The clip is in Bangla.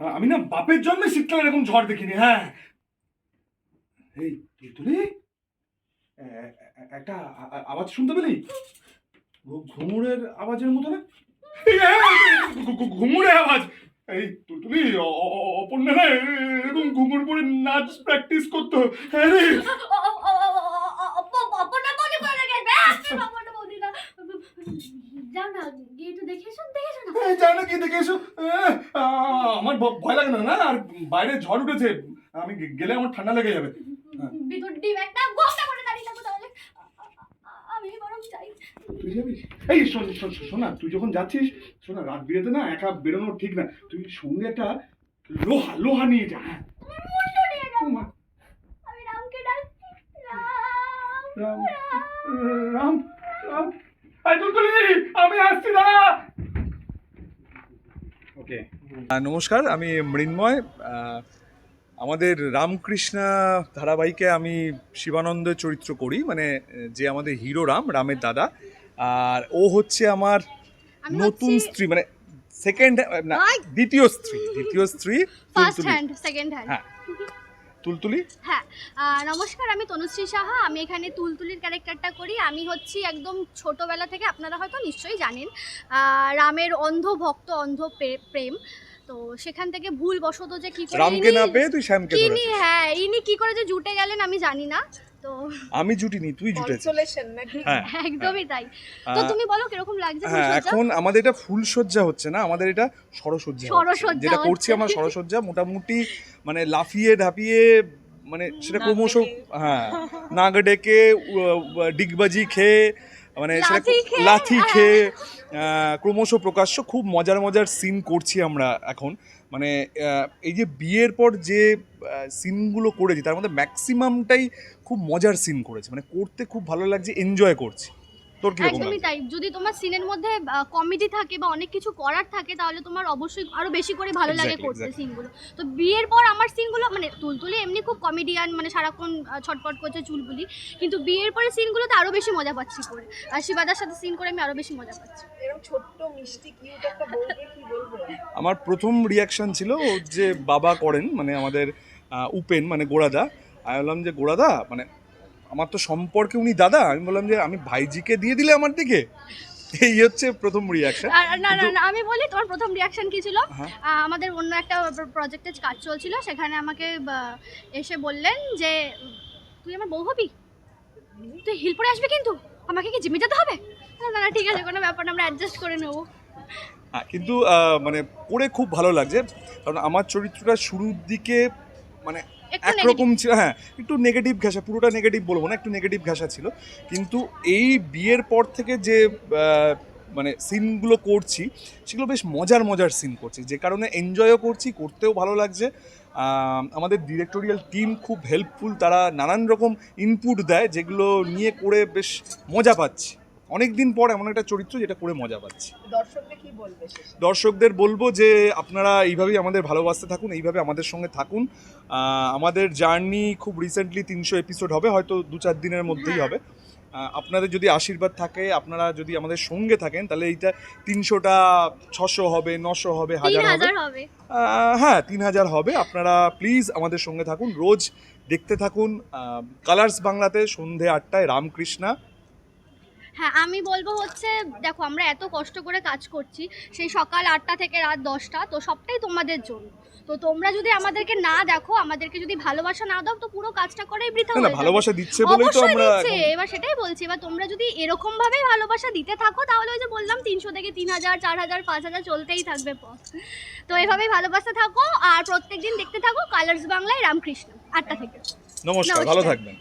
আমি না বাপের জন্মে শীতকালে এরকম ঝড় দেখিনি হ্যাঁ। এই তুই তুলি। এ- এ- একটা আওয়াজ শুনতে পেলি? ঘু- ঘুঙুরের আওয়াজের মতো না এই, এই, এই, ঘু- ঘু- ঘুঙুরের আওয়াজ। এই অ- অপর্ণা না এরকম ঘুঙুর পরে নাচ প্র্যাকটিস করতো হ্যাঁ। রে। না যাও না গিয়ে একটু দেখে এসো এসো না কি দেখে এসো? আমার ভয় লাগে না না? আর বাইরে ঝড় উঠেছে আমি গেলে আমার ঠান্ডা লেগে যাবে। ভিতর একটা গোটা করে দাঁড়িয়ে থাকো তাহলে। আ- আ- আমি বরং চাই। তুই যাবি? এই শোন শোন শোন, তুই যখন যাচ্ছিস শোনা রাত বিরেতে না একা বেরোনো ঠিক না। তুই সঙ্গে একটা লোহা লোহা নিয়ে যা হ্যাঁ। রাম। রাম এই তুলতুলি আমি আসছি দাঁড়া ওকে। নমস্কার আমি মৃন্ময়। আমাদের রামকৃষ্ণা ধারাবাহিকে আমি শিবানন্দের চরিত্র করি মানে যে আমাদের হিরো রাম রামের দাদা। আর ও হচ্ছে আমার নতুন স্ত্রী মানে সেকেন্ড না দ্বিতীয় স্ত্রী দ্বিতীয় স্ত্রী ফার্স্ট হ্যান্ড সেকেন্ড হ্যান্ড হ্যাঁ। তুলতুলি? হ্যাঁ নমস্কার, আমি তনুশ্রী সাহা। আমি এখানে তুলতুলির ক্যারেক্টারটা করি। আমি হচ্ছি একদম ছোটবেলা থেকে, আপনারা হয়তো নিশ্চয়ই জানেন রামের অন্ধ ভক্ত অন্ধ প্রে- প্রেম। তো সেখান থেকে ভুল বশত যে কি করে রামকে না পেয়ে তুই শ্যামকে ইনি ধরেছিস হ্যাঁ ইনি কি করে যে জুটে গেলেন আমি জানি না তো আমি জুটিনি তুই জুটেছিস কনসোলেশন নাকি হ্যাঁ একদমই তাই তো তুমি বলো কীরকম লাগছে হ্যাঁ ফুলসজ্জা? এখন আমাদের এটা ফুলসজ্জা হচ্ছে না আমাদের এটা সরসজ্জা হচ্ছে। সরসজ্জা যেটা করছি হচ্ছে। আমরা সরসজ্জা মোটামুটি মানে লাফিয়ে ঢাপিয়ে মানে সেটা নাক ক্রমশ ডেকে। হ্যাঁ নাক ডেকে উ- উ- ডিগবাজি খেয়ে মানে লাথি খেয়ে, হ্যাঁ। ক্রমশ প্রকাশ্য খুব মজার মজার সিন করছি আমরা এখন। মানে এই যে বিয়ের পর যে সিনগুলো করেছি তার মধ্যে ম্যাক্সিমামটাই খুব মজার সিন করেছে। মানে করতে খুব ভালো লাগছে এনজয় করছি। তোর কীরকম একদমই তাই। যদি তোমার সিনের মধ্যে কমেডি থাকে বা অনেক কিছু করার থাকে তাহলে তোমার অবশ্যই আরও বেশি করে ভালো লাগে করতে সিনগুলো। তো বিয়ের পর আমার সিনগুলো মানে তুলতুলি এমনি খুব কমেডিয়ান মানে সারাক্ষণ ছটপট করছে চুলবুলি। কিন্তু বিয়ের পরে সিনগুলোতে আরও বেশি মজা পাচ্ছি করে। আর শিবাদার সাথে সিন করে আমি আরও বেশি মজা পাচ্ছি। এরকম ছোট্ট মিষ্টি কিউট একটা কি বলব? আমার প্রথম রিয়াকশন ছিল ও যে বাবা করেন মানে আমাদের উপেন মানে গোড়াদা আমি বললাম যে গোড়াদা মানে আমার তো সম্পর্কে উনি দাদা আমি বললাম যে আমি ভাইজিকে দিয়ে দিলে আমার দিকে। এই হচ্ছে প্রথম রিয়াকশন না না না আমি বলি তোমার প্রথম রিয়াকশন কি ছিল? হ্যাঁ। আমাদের অন্য একটা প্রজেক্টে কাজ চলছিল সেখানে আমাকে এসে বললেন যে তুই আমার বউ হবি? তুই হিল পরে আসবি কিন্তু? আমাকে কি জিমে যেতে হবে? না না, ঠিক আছে কোনো ব্যাপার না আমরা অ্যাডজাস্ট করে নেব। হ্যাঁ কিন্তু মানে করে খুব ভালো লাগছে। কারণ আমার চরিত্রটা শুরুর দিকে মানে একরকম ছিল হ্যাঁ একটু নেগেটিভ ঘাসা পুরোটা নেগেটিভ বলব না একটু নেগেটিভ ঘাসা ছিল। কিন্তু এই বিয়ের পর থেকে যে মানে সিনগুলো করছি সেগুলো বেশ মজার মজার সিন করছি। যে কারণে এনজয়ও করছি করতেও ভালো লাগছে। আমাদের ডিরেক্টোরিয়াল টিম খুব হেল্পফুল তারা নানান রকম ইনপুট দেয় যেগুলো নিয়ে করে বেশ মজা পাচ্ছি। অনেক দিন পর এমন একটা চরিত্র যেটা করে মজা পাচ্ছি। দর্শককে কি বলবে শেষে? দর্শকদের বলব যে আপনারা এইভাবেই আমাদের ভালোবাসতে থাকুন এইভাবে আমাদের সঙ্গে থাকুন। আমাদের জার্নি খুব রিসেন্টলি তিনশো এপিসোড হবে হয়তো দু চার দিনের মধ্যেই হ্যাঁ। হবে। আপনাদের যদি আশীর্বাদ থাকে আপনারা যদি আমাদের সঙ্গে থাকেন তাহলে এইটা তিনশোটা ছশো হবে নশো হবে হাজার হবে। হ্যাঁ তিন হাজার হবে। আপনারা প্লিজ আমাদের সঙ্গে থাকুন। রোজ দেখতে থাকুন। কালার্স বাংলাতে সন্ধে আটটায় রামকৃষ্ণা। হ্যাঁ আমি বলব হচ্ছে দেখো আমরা এত কষ্ট করে কাজ করছি সেই সকাল আটটা থেকে রাত দশটা তো সবটাই তোমাদের জন্য। তো তোমরা যদি আমাদেরকে না দেখো আমাদেরকে যদি ভালোবাসা না দাও তো পুরো কাজটা করেই বৃথা হয়ে। ভালোবাসা দিচ্ছে বলেই তো আমরা এবার সেটাই বলছি এবার তোমরা যদি এরকম ভাবে ভালোবাসা দিতে থাকো তাহলে ওই যে বললাম তিনশো থেকে তিন হাজার চার হাজার পাঁচ হাজার চলতেই থাকবে পথ। তো এভাবেই ভালোবাসা থাকো আর প্রত্যেকদিন দেখতে থাকো কালার্স বাংলায় রামকৃষ্ণ। আটটা থেকে। নমস্কার। ভালো থাকবেন।